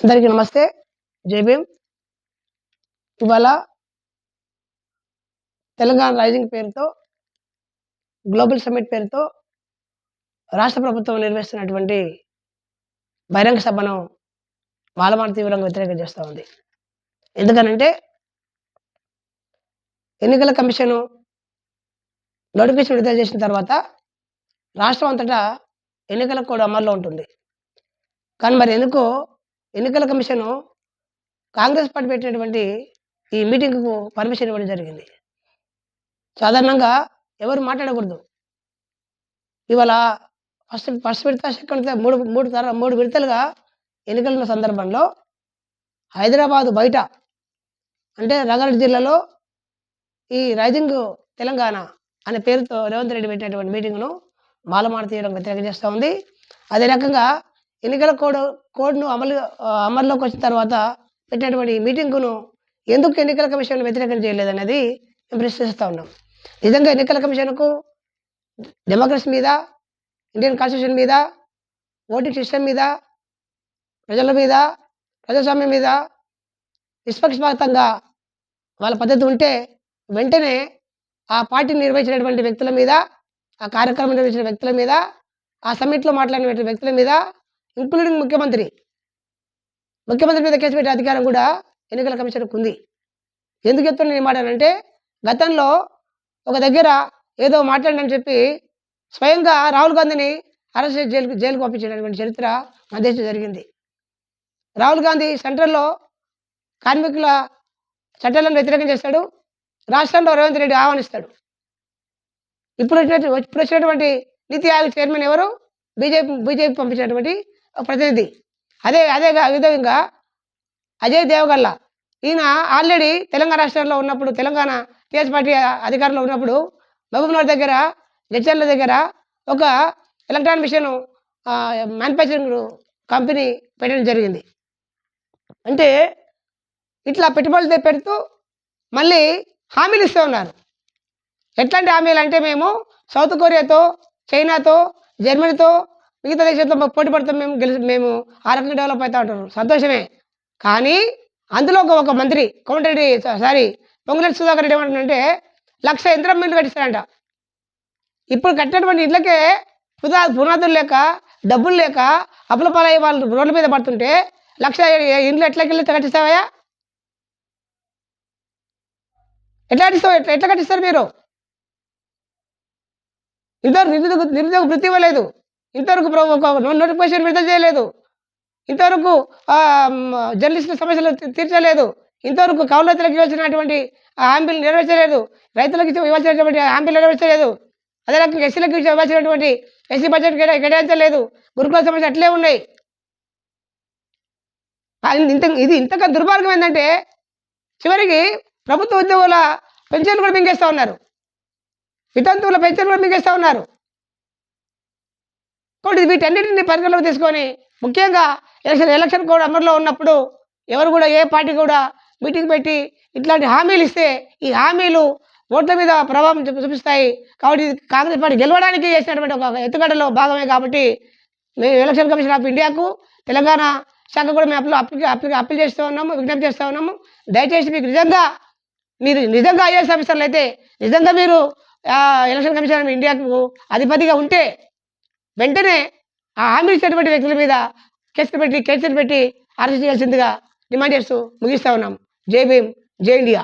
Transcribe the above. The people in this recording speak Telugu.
అందరికీ నమస్తే. జై భీమ్. ఇవాళ తెలంగాణ రైజింగ్ పేరుతో గ్లోబల్ సమ్మిట్ పేరుతో రాష్ట్ర ప్రభుత్వం నిర్వహిస్తున్నటువంటి బహిరంగ సభను మాలమాన తీవ్రంగా వ్యతిరేకం చేస్తూ ఉంది. ఎందుకనంటే ఎన్నికల కమిషను నోటిఫికేషన్ విడుదల చేసిన తర్వాత రాష్ట్రం అంతటా ఎన్నికల కోడ్ అమల్లో ఉంటుంది. కానీ మరి ఎందుకో ఎన్నికల కమిషను కాంగ్రెస్ పార్టీ పెట్టినటువంటి ఈ మీటింగ్కు పర్మిషన్ ఇవ్వడం జరిగింది. సాధారణంగా ఎవరు మాట్లాడకూడదు. ఇవాళ ఫస్ట్ ఫస్ట్ విడత సెకండ్ మూడు మూడు తర మూడు విడతలుగా ఎన్నికలున్న సందర్భంలో హైదరాబాదు బయట అంటే రంగారెడ్డి జిల్లాలో ఈ రైజింగ్ తెలంగాణ అనే పేరుతో రేవంత్ రెడ్డి పెట్టినటువంటి మీటింగ్ను మాలమాడ తీయడం వ్యతిరేకం చేస్తూ ఉంది. అదే రకంగా ఎన్నికల కోడ్ కోడ్ను అమలు అమల్లోకి వచ్చిన తర్వాత పెట్టినటువంటి మీటింగ్ను మీటింగును ఎందుకు ఎన్నికల కమిషన్ వ్యతిరేకం చేయలేదనేది మేము ప్రశ్నిస్తూ ఉన్నాం. నిజంగా ఎన్నికల కమిషన్కు డెమోక్రసీ మీద ఇండియన్ కాన్స్టిట్యూషన్ మీద ఓటింగ్ సిస్టమ్ మీద ప్రజల మీద ప్రజాస్వామ్యం మీద నిష్పక్షపాతంగా వాళ్ళ పద్ధతి ఉంటే వెంటనే ఆ పార్టీని నిర్వహించినటువంటి వ్యక్తుల మీద ఆ కార్యక్రమం నిర్వహించిన వ్యక్తుల మీద ఆ సమ్మిట్లో మాట్లాడిన వ్యక్తుల మీద ఇంక్లూడింగ్ ముఖ్యమంత్రి ముఖ్యమంత్రి మీద కేసు పెట్టే అధికారం కూడా ఎన్నికల కమిషన్కు ఉంది. ఎందుకు చెప్తున్నా ఈ మాట గతంలో ఒక దగ్గర ఏదో మాట్లాడని చెప్పి స్వయంగా రాహుల్ గాంధీని అరెస్ట్ చేసి జైలుకు జైలుకు పంపించేటటువంటి చరిత్ర మన దేశం జరిగింది. రాహుల్ గాంధీ సెంట్రల్లో కార్మికుల చట్టాలను వ్యతిరేకం చేస్తాడు. రాష్ట్రంలో రేవంత్ రెడ్డి ఆహ్వానిస్తాడు. ఇప్పుడు వచ్చినటువంటి ఇప్పుడు వచ్చినటువంటి నీతి ఆయోగ్ చైర్మన్ ఎవరు? బీజేపీ బీజేపీ పంపించినటువంటి ప్రతినిధి. అదే అదే విధంగా అజయ్ దేవగల్ల. ఈయన ఆల్రెడీ తెలంగాణ రాష్ట్రంలో ఉన్నప్పుడు తెలంగాణ టీఎస్ పార్టీ అధికారంలో ఉన్నప్పుడు మహబూబ్నగర్ దగ్గర జడ్చర్ల దగ్గర ఒక ఎలక్ట్రానిక్ మిషన్ మ్యానుఫ్యాక్చరింగ్ కంపెనీ పెట్టడం జరిగింది. అంటే ఇట్లా పెట్టుబడులు పెడుతూ మళ్ళీ హామీలు ఇస్తూ ఉన్నారు. ఎట్లాంటి హామీలు అంటే మేము సౌత్ కొరియాతో చైనాతో జర్మనీతో మిగతా దేశాలతో పోటీ పడతాం మేము గెలిచి మేము ఆ రకంగా డెవలప్ అవుతా ఉంటారు. సంతోషమే. కానీ అందులో ఒక ఒక మంత్రి కోమటిరెడ్డి సారీ పొంగులెడ్డి సుధాకర్ రెడ్డి ఏమంటుందంటే లక్ష యంత్రం మిల్లు కట్టిస్తారంట. ఇప్పుడు కట్టినటువంటి ఇళ్ళకే పుదా పునాదులు లేక డబ్బులు లేక అప్పుల పాలయ్య వాళ్ళు రోడ్ల మీద పడుతుంటే లక్ష ఇండ్లు ఎట్లకెళ్ళి కట్టిస్తావయ్యా? ఎట్లా కట్టిస్తావు? ఎట్లా ఎట్లా కట్టిస్తారు మీరు? ఇద్దరు నిరుద్యోగ నిరుద్యోగ వృత్తి ఇవ్వలేదు. ఇంతవరకు ప్రభు ఒక నోటిఫికేషన్ విడుదల చేయలేదు. ఇంతవరకు జర్నలిస్టుల సమస్యలు తీర్చలేదు. ఇంతవరకు కౌలతులకు ఇవ్వాల్సినటువంటి ఆ హామీలు నెరవేర్చలేదు. రైతులకు ఇవ్వాల్సినటువంటి హామీలు నెరవేర్చలేదు. అదే రకంగా ఎస్సీలకు ఇవ్వాల్సినటువంటి ఎస్సీ బడ్జెట్ కేటాయించలేదు. గురుకుల సమస్య అట్లే ఉన్నాయి. ఇంత ఇది ఇంతగా దుర్మార్గం ఏంటంటే చివరికి ప్రభుత్వ ఉద్యోగుల పెన్షన్లు కూడా మింగేస్తూ ఉన్నారు. వితంతువుల పెన్షన్లు కూడా మింగేస్తూ ఉన్నారు. కాబట్టి వీటన్నిటిని పరిగణలోకి తీసుకొని ముఖ్యంగా ఎలక్షన్ ఎలక్షన్ కోడ్ అమర్లో ఉన్నప్పుడు ఎవరు కూడా ఏ పార్టీ కూడా మీటింగ్ పెట్టి ఇట్లాంటి హామీలు ఇస్తే ఈ హామీలు ఓట్ల మీద ప్రభావం చూపి- చూపిస్తాయి. కాబట్టి కాంగ్రెస్ పార్టీ గెలవడానికి చేసినటువంటి ఒక ఎత్తుగడలో భాగమే కాబట్టి మేము ఎలక్షన్ కమిషన్ ఆఫ్ ఇండియాకు తెలంగాణ శాఖ కూడా మేము అప్లు అప్లి అప్లి అప్పీల్ చేస్తూ ఉన్నాము విజ్ఞప్తి చేస్తూ ఉన్నాము. దయచేసి మీకు నిజంగా మీరు నిజంగా ఐఏఎస్ ఆఫీసర్లు అయితే నిజంగా మీరు ఎలక్షన్ కమిషన్ ఆఫ్ ఇండియాకు అధిపతిగా ఉంటే వెంటనే ఆ హామీ ఇచ్చినటువంటి వ్యక్తుల మీద కేసులు పెట్టి కేసులు పెట్టి అరెస్ట్ చేయాల్సిందిగా డిమాండ్ చేస్తూ ముగిస్తా ఉన్నాం. జై భీమ్ జై ఇండియా.